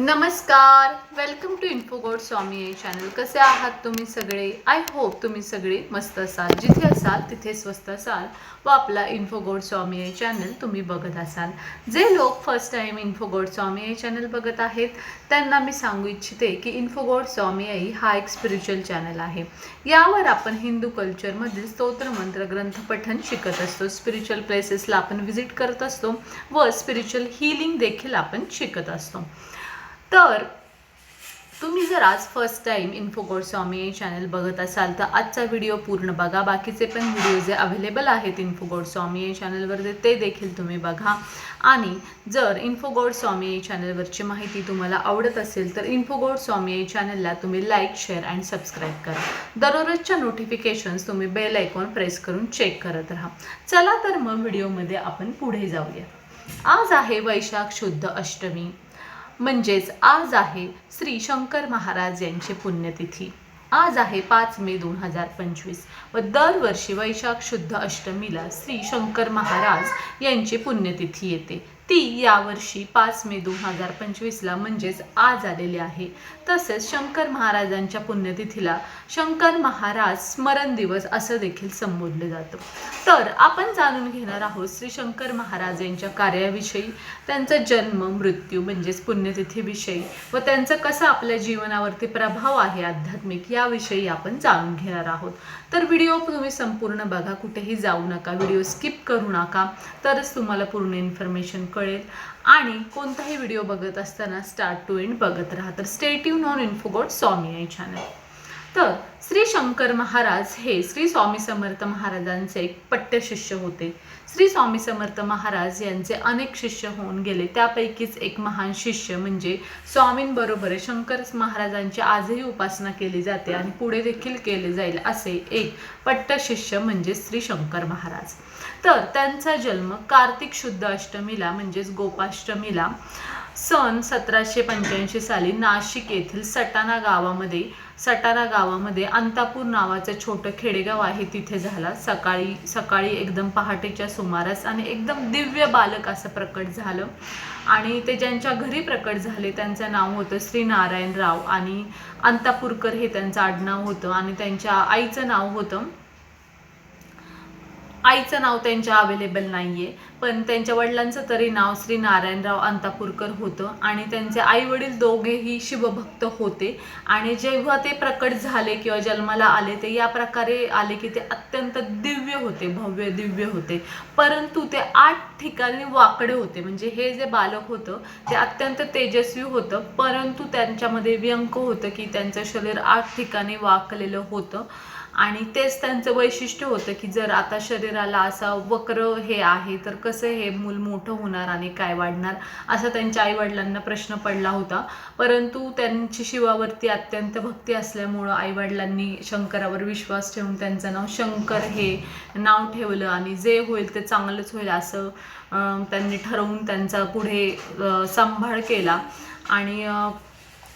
नमस्कार. Welcome to Infogod Swami Aai channel कसे आहात तुम्ही सगळे? आय होप तुम्ही सगळे मस्त असाल. जिथे असाल तिथे स्वस्त असाल. व आपला इन्फोगोड स्वामी आई चॅनल तुम्ही बघत असाल. जे लोक first time Infogod Swami Aai channel बघत आहेत त्यांना मी सांगू इच्छिते की इन्फोगोड स्वामी आई हा एक स्पिरिच्युअल चॅनल आहे. यावर आपण हिंदू कल्चरमधील स्तोत्र मंत्र ग्रंथ पठन शिकत असतो. स्पिरिच्युअल प्लेसेसला आपण व्हिजिट करत असतो. व स्पिरिच्युअल हिलिंग देखील आपण शिकत असतो. तर तुम्ही जर आज first time Infogod Swami channel बघत असाल तर आजचा व्हिडिओ पूर्ण बघा. बाकीचे पण व्हिडिओ जे अवेलेबल आहेत इन्फोगोड स्वामी चॅनलवर ते देखील तुम्ही बघा. आणि जर इन्फोगोड स्वामी चॅनलवरची माहिती तुम्हाला आवडत असेल तर इन्फोगोड स्वामी चॅनलला तुम्ही लाईक शेअर अँड सबस्क्राईब करा. दररोजच्या नोटिफिकेशन्स तुम्ही बेल ऐकून प्रेस करून चेक करत राहा. चला तर मग व्हिडिओमध्ये आपण पुढे जाऊया. आज आहे वैशाख शुद्ध अष्टमी. म्हणजेच आज आहे श्री शंकर महाराज यांची पुण्यतिथी. आज आहे पाच मे दोन हजार पंचवीस व दरवर्षी वैशाख शुद्ध अष्टमीला श्री शंकर महाराज यांची पुण्यतिथी येते. ती यावर्षी पाच मे दोन हजार पंचवीसला म्हणजेच आज आलेली आहे. तसेच शंकर महाराजांच्या पुण्यतिथीला शंकर महाराज स्मरण दिवस असं देखील संबोधलं जातं. तर आपण जाणून घेणार आहोत श्री शंकर महाराज यांच्या कार्याविषयी त्यांचा जन्म मृत्यू म्हणजेच पुण्यतिथीविषयी व त्यांचा कसा आपल्या जीवनावरती प्रभाव आहे आध्यात्मिक याविषयी आपण जाणून घेणार आहोत. तर व्हिडिओ तुम्ही संपूर्ण बघा कुठेही जाऊ नका व्हिडिओ स्किप करू नका. तरच तुम्हाला पूर्ण इन्फॉर्मेशन कळेल. आणि कोणताही व्हिडिओ बघत असताना स्टार्ट टू एंड बघत राहा. तर स्टेट यू नॉन इन्फोगोट स्वामी आहे चॅनल तर श्री शंकर महाराज हे श्री स्वामी समर्थ महाराजांचे एक पट्टशिष्य होते. श्री स्वामी समर्थ महाराज यांचे अनेक शिष्य होऊन गेले. त्यापैकीच एक महान शिष्य म्हणजे स्वामींबरोबर शंकर महाराजांची आजही उपासना केली जाते आणि पुढे देखील केले जाईल असे एक पट्टशिष्य म्हणजे श्री शंकर महाराज. तर त्यांचा जन्म कार्तिक शुद्ध अष्टमीला म्हणजेच गोपाष्टमीला सन सतराशे पंच्याऐंशी साली नाशिक येथील सटाणा गावामध्ये सटाणा गावामध्ये अंतापूर नावाचं छोटं खेडेगाव आहे. तिथे झाला सकाळी सकाळी एकदम पहाटेच्या सुमारास आणि एकदम दिव्य बालक असं प्रकट झालं. आणि ते ज्यांच्या घरी प्रकट झाले त्यांचं नाव होतं श्री नारायणराव आणि अंतापूरकर हे त्यांचं आडनाव होतं आणि त्यांच्या आईचं नाव होतं आईचं नाव त्यांच्या अवेलेबल नाही आहे पण त्यांच्या वडिलांचं तरी नाव श्री नारायणराव अंतापूरकर होतं आणि त्यांचे आई वडील दोघेही शिवभक्त होते. आणि जेव्हा ते प्रकट झाले किंवा जन्माला आले ते या प्रकारे आले की ते अत्यंत दिव्य होते भव्य दिव्य होते. परंतु ते आठ ठिकाणी वाकडे होते. म्हणजे हे जे बालक होतं ते अत्यंत तेजस्वी होतं. परंतु त्यांच्यामध्ये व्यंक होतं की त्यांचं शरीर आठ ठिकाणी वाकलेलं होतं. आणि तेच त्यांचं वैशिष्ट्य होतं की जर आता शरीराला असा वक्र हे आहे तर कसं हे मूल मोठं होणार आणि काय वाढणार? असा त्यांच्या आईवडिलांना प्रश्न पडला होता. परंतु त्यांची शिवावरती अत्यंत भक्ती असल्यामुळं आईवडिलांनी शंकरावर विश्वास ठेवून त्यांचं नाव शंकर हे नाव ठेवलं आणि जे होईल ते चांगलंच होईल असं त्यांनी ठरवून त्यांचा पुढे सांभाळ केला. आणि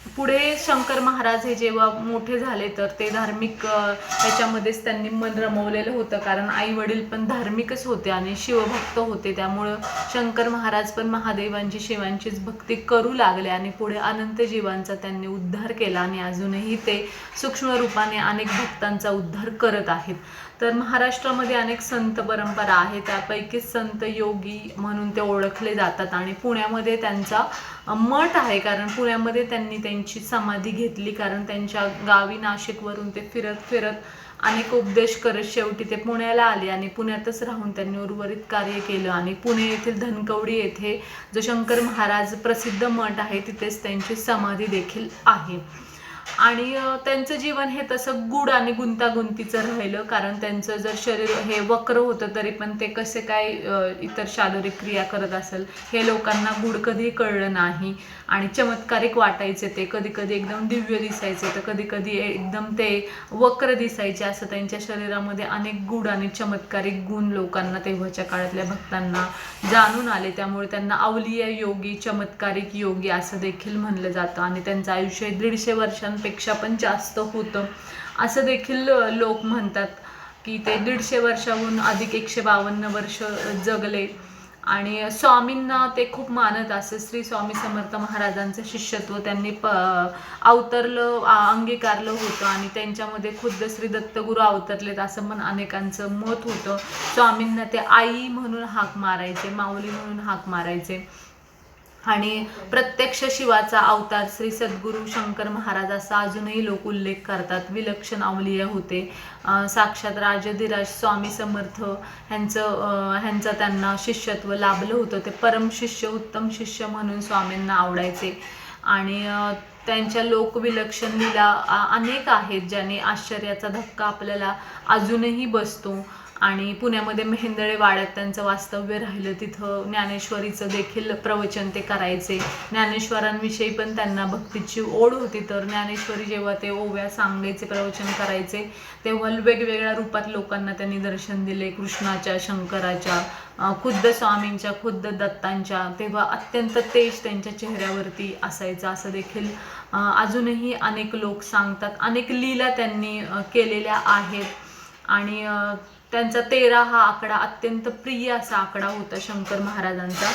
पुढे शंकर महाराज हे जेव्हा मोठे झाले तर ते धार्मिक त्याच्यामध्येच त्यांनी मन रमवलेलं होतं. कारण आई वडील पण धार्मिकच होते आणि शिवभक्त होते. त्यामुळं शंकर महाराज पण महादेवांची शिवांचीच भक्ती करू लागले आणि पुढे अनंत जीवांचा त्यांनी उद्धार केला आणि अजूनही ते सूक्ष्म रूपाने अनेक भक्तांचा उद्धार करत आहेत. तर महाराष्ट्रामध्ये अनेक संत परंपरा आहे त्यापैकीच संत योगी म्हणून ते ओळखले जातात आणि पुण्यामध्ये त्यांचा मठ आहे कारण पुण्यामध्ये त्यांनी त्यांची समाधी घेतली कारण त्यांच्या गावी नाशिकवरून ते फिरत फिरत अनेक उपदेश करत शेवटी ते पुण्याला आले आणि पुण्यातच राहून त्यांनी उर्वरित कार्य केलं. आणि पुणे येथील धनकवडी येथे जो शंकर महाराज प्रसिद्ध मठ आहे तिथेच त्यांची समाधी देखील आहे. आणि त्यांचं जीवन हे तसं गुड आणि गुंतागुंतीचं राहिलं. कारण त्यांचं जर शरीर हे वक्र होतं तरी पण ते कसे काय इतर शारीरिक क्रिया करत असेल हे लोकांना गुड कधी कळलं नाही. आणि चमत्कारिक वाटायचे ते. कधी कधी एकदम दिव्य दिसायचे तर कधी कधी एकदम ते वक्र दिसायचे. असं त्यांच्या शरीरामध्ये अनेक गुड आणि चमत्कारिक गुण लोकांना तेव्हाच्या काळातल्या भक्तांना जाणून आले. त्यामुळे त्यांना अवलीय योगी चमत्कारिक योगी असं देखील म्हणलं जातं. आणि त्यांचं आयुष्य दीडशे दीडशे वर्षांपेक्षा पण जास्त होतं. असं देखील लोक म्हणतात की ते दीडशे वर्षाहून अधिक एकशे बावन्न वर्ष जगले. आणि स्वामींना ते खूप मानत असे श्री स्वामी समर्थ महाराजांचं शिष्यत्व त्यांनी प अवतरलं अंगीकारलं होतं आणि त्यांच्यामध्ये खुद्द श्री दत्तगुरू अवतरलेत असं पण अनेकांचं मत होतं. स्वामींना ते आई म्हणून हाक मारायचे माऊली म्हणून हाक मारायचे. आणि प्रत्यक्ष शिवाचा अवतार श्री सद्गुरू शंकर महाराज असा अजूनही लोक उल्लेख करतात. विलक्षण अवलिया होते. साक्षात राजधिराज स्वामी समर्थ ह्यांचं ह्यांचं त्यांना शिष्यत्व लाभलं होतं. ते परम शिष्य उत्तम शिष्य म्हणून स्वामींना आवडायचे. आणि त्यांच्या लोकविलक्षण लीला अनेक आहेत ज्याने आश्चर्याचा धक्का आपल्याला अजूनही बसतो. आणि पुण्यामध्ये मेहेंदळे वाड्यात त्यांचं वास्तव्य राहिलं तिथं ज्ञानेश्वरीचं देखील प्रवचन ते करायचे. ज्ञानेश्वरांविषयी पण त्यांना भक्तीची ओढ होती तर ज्ञानेश्वरी जेव्हा ते ओव्या सांगायचे प्रवचन करायचे तेव्हा वेगवेगळ्या रूपात लोकांना त्यांनी दर्शन दिले कृष्णाच्या शंकराच्या खुद्द स्वामींच्या खुद्द दत्तांच्या तेव्हा अत्यंत तेज त्यांच्या चेहऱ्यावरती असायचं. असं देखील अजूनही अनेक लोक सांगतात अनेक लीला त्यांनी केलेल्या आहेत. आणि त्यांचा तेरा हा आकडा अत्यंत प्रिय असा आकडा होता शंकर महाराजांचा.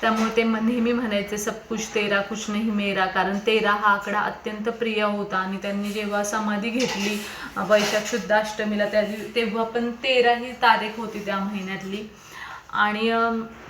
त्यामुळे ते म- नेहमी म्हणायचे सब कुछ तेरा कुछ नाही मेरा. कारण तेरा हा आकडा अत्यंत प्रिय होता आणि त्यांनी जेव्हा समाधी घेतली वैशाख शुद्ध अष्टमीला त्या तेव्हा पण तेरा ही तारीख होती त्या महिन्यातली. आणि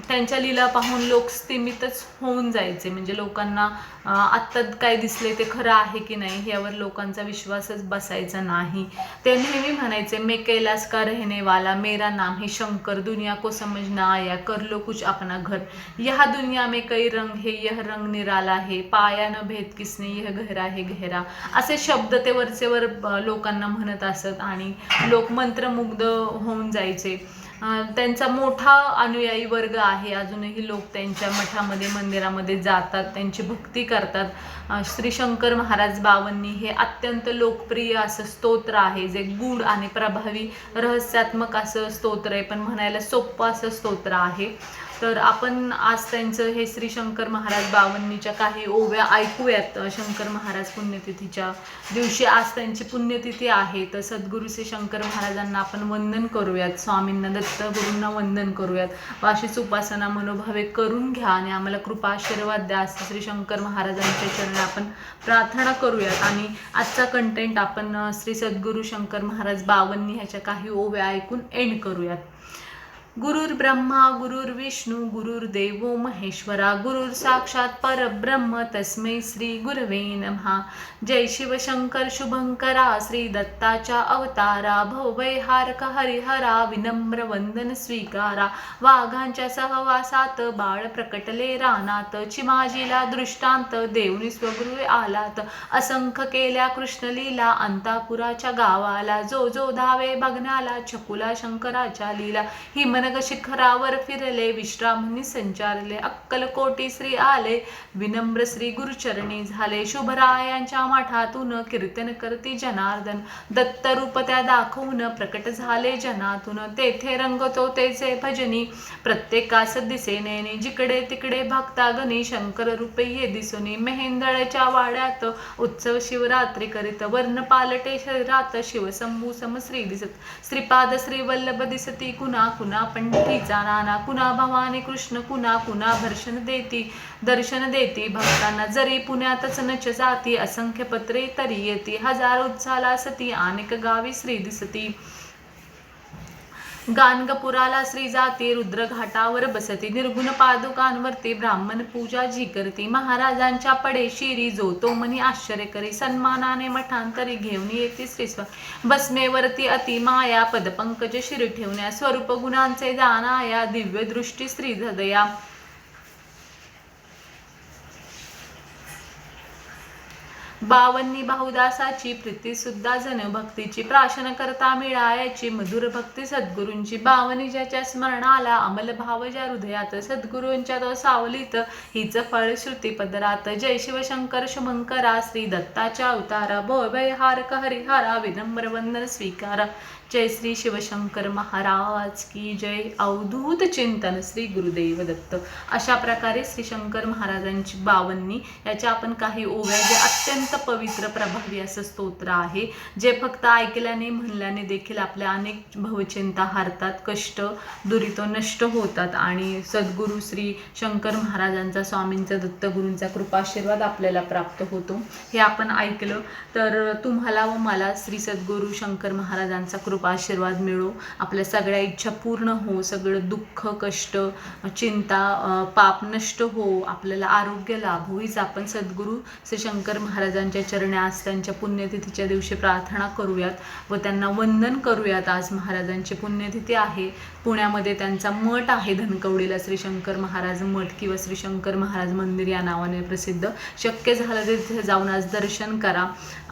त्यांच्या लीला पाहून लोक स्थिमितच होऊन जायचे. म्हणजे लोकांना आत्ता काय दिसले ते खरं आहे की नाही यावर लोकांचा विश्वासच बसायचा नाही. ते नेहमी म्हणायचे मे कैलास का रहने वाला मेरा नाम हे शंकर दुनिया को समजना आया कर लो कुछ अपना घर. यह दुनिया में कई रंग हे यह रंग निराला हे पाया न भेद किसने यह गहरा हे गहरा. असे शब्द ते वरचेवर लोकांना म्हणत असत आणि लोक मंत्रमुग्ध होऊन जायचे. त्यांचा मोठा अनुयायी वर्ग आहे. अजूनही लोक त्यांच्या मठामध्ये मंदिरामध्ये जातात त्यांची भक्ती करतात. श्री शंकर महाराज बावन्नी हे अत्यंत लोकप्रिय असं स्तोत्र आहे. जे गूढ आणि प्रभावी रहस्यात्मक असं स्तोत्र आहे. पण म्हणायला सोपं असं स्तोत्र आहे. तर आपण आज त्यांचं हे श्री शंकर महाराज बावन्नीच्या काही ओव्या ऐकूयात. शंकर महाराज पुण्यतिथीच्या दिवशी आज त्यांची पुण्यतिथी आहे. तर सद्गुरू श्री शंकर महाराजांना आपण वंदन करूयात. स्वामींना दत्त गुरूंना वंदन करूयात. वाशीच अशीच उपासना मनोभावे करून घ्या आणि आम्हाला कृपा आशीर्वाद द्या. असं श्री शंकर महाराजांच्या चरणी आपण प्रार्थना करूयात. आणि आजचा कंटेंट आपण श्री सद्गुरू शंकर महाराज बावन्नी ह्याच्या काही ओव्या ऐकून एंड करूयात. गुरुर्ब्रह्मा गुरुर्विष्णू गुरुर्देवो महेश्वरा गुरुर साक्षात परब्रह्म तस्मै श्री गुरवे नमहा. जय शिवशंकर शुभंकरा श्री दत्ताच्या अवतारा भवैहारक हरिहरा विनम्र वंदन स्वीकारा. वाघांच्या सहवासात बाळ प्रकटले रानात चिमाजीला दृष्टांत देवनी स्वगृहे आलात. असंख्य केल्या कृष्णलीला अंतापुराच्या गावाला जो जो धावे बघण्याला छकुला शंकराच्या लीला हिमनग शिखरावर फिरले विश्रामनी संचारले अक्कलकोटी श्री आले विनम्र श्री गुरुचरणी झाले. शुभरायांच्या मठातून कीर्तन करती जनार्दन दत्तरूप त्या दाखवून प्रकट झाले जनातून. तेथे रंगतो तेचे भजनी प्रत्येकास दिसेनेनी जिकडे तिकडे भक्तागणी शंकर रूपे ये दिसुनी. मेहेंदळच्या वाड्यात उत्सव शिवरात्री करीत वर्ण पालटे शरीरात शिवशंभू सम श्री दिसत. श्रीपाद श्री वल्लभ दिसती कुणा कुणा पंढरीचा नाना कुणा भवानी कृष्ण कुणा कुणा भर्शन देती. दर्शन देती भक्तांना जरी पुण्यातच नच जाती असंख्य पत्रे तरी येती. हजार उत्साला सती अनेक गावी श्री दिसती. गानगपुराला श्री जाती रुद्रघाटावर बसती. निर्गुण पादुकांवरती ब्राह्मण पूजा जी करती. महाराजांच्या पडे शिरी जो तो मनी आश्चर्य करी. सन्मानाने मठांतरी घेऊन येते श्री स्व बसमेवरती अति माया पदपंकज शिर ठेवण्या स्वरूप गुणांचे जाणाया दिव्य दृष्टी श्री हृदया. बावन्नी बाहुदासाची प्रीती सुद्धा जन भक्तीची प्राशन करता मिळायाची मधुर भक्ती सद्गुरूंची बावनी ज्याच्या स्मरणाला अमल भाव ज्या हृदयात सद्गुरूंच्या तो सावलीत हिच फळ श्रुती पदरात. जय शिवशंकर शुभंकरा श्री दत्ताच्या अवतारा. भोवय हारक हरिहारा विनम्र वंदन स्वीकारा. जय श्री शिवशंकर महाराज की जय. अवधूत चिंतन श्री गुरुदेव दत्त. अशा प्रकारे श्री शंकर महाराजांची बावन्नी याच्या आपण काही ओव्या जे अत्यंत पवित्र प्रभावी असं स्तोत्र आहे जे फक्त ऐकल्याने म्हणल्याने देखील आपल्या अनेक भवचिंता हारतात कष्ट दुरितो नष्ट होतात आणि सद्गुरू श्री शंकर महाराजांचा स्वामींचा दत्तगुरूंचा कृपाशीर्वाद आपल्याला प्राप्त होतो. हे आपण ऐकलं तर तुम्हाला व मला श्री सद्गुरू शंकर महाराजांचा कृपाशीर्वाद मिळो. आपल्या सगळ्या इच्छा पूर्ण हो सगळं दुःख कष्ट चिंता पाप नष्ट हो. आपल्याला आरोग्य लाभ. होईच आपण सद्गुरू श्री शंकर महाराजांच्या चरणी आज त्यांच्या पुण्यतिथीच्या दिवशी प्रार्थना करूयात व त्यांना वंदन करूयात. आज महाराजांची पुण्यतिथी आहे. पुण्यामध्ये त्यांचा मठ आहे धनकवडीला. श्री शंकर महाराज मठ किंवा श्री शंकर महाराज मंदिर या नावाने प्रसिद्ध. शक्य झालं तर तिथे जाऊन आज दर्शन करा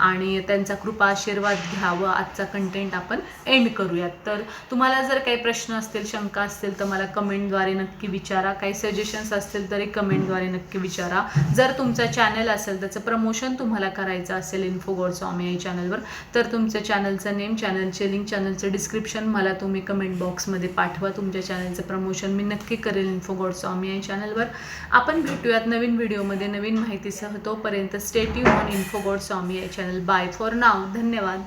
आणि त्यांचा कृपा आशीर्वाद घ्या व आजचा कंटेंट आपण एंड करूयात. तर तुम्हाला जर काही प्रश्न असतील शंका असतील तर मला कमेंटद्वारे नक्की विचारा. काही सजेशन्स असतील तरी कमेंटद्वारे नक्की विचारा. जर तुमचा चॅनल असेल त्याचं प्रमोशन तुम्हाला करायचं असेल इन्फोगोड स्वामी या चॅनलवर तर तुमच्या चॅनलचं नेम चॅनलचे लिंक चॅनलचं डिस्क्रिप्शन मला तुम्ही कमेंट बॉक्समध्ये पाठवा. तुमच्या चॅनलचं प्रमोशन मी नक्की करेल इन्फोगोड स्वामी या चॅनलवर आपण भेटूयात नवीन व्हिडिओमध्ये नवीन माहितीसह तोपर्यंत स्टेटिव्ह ऑन इन्फोगोड स्वामी या चॅनल बाय फॉर नाव धन्यवाद.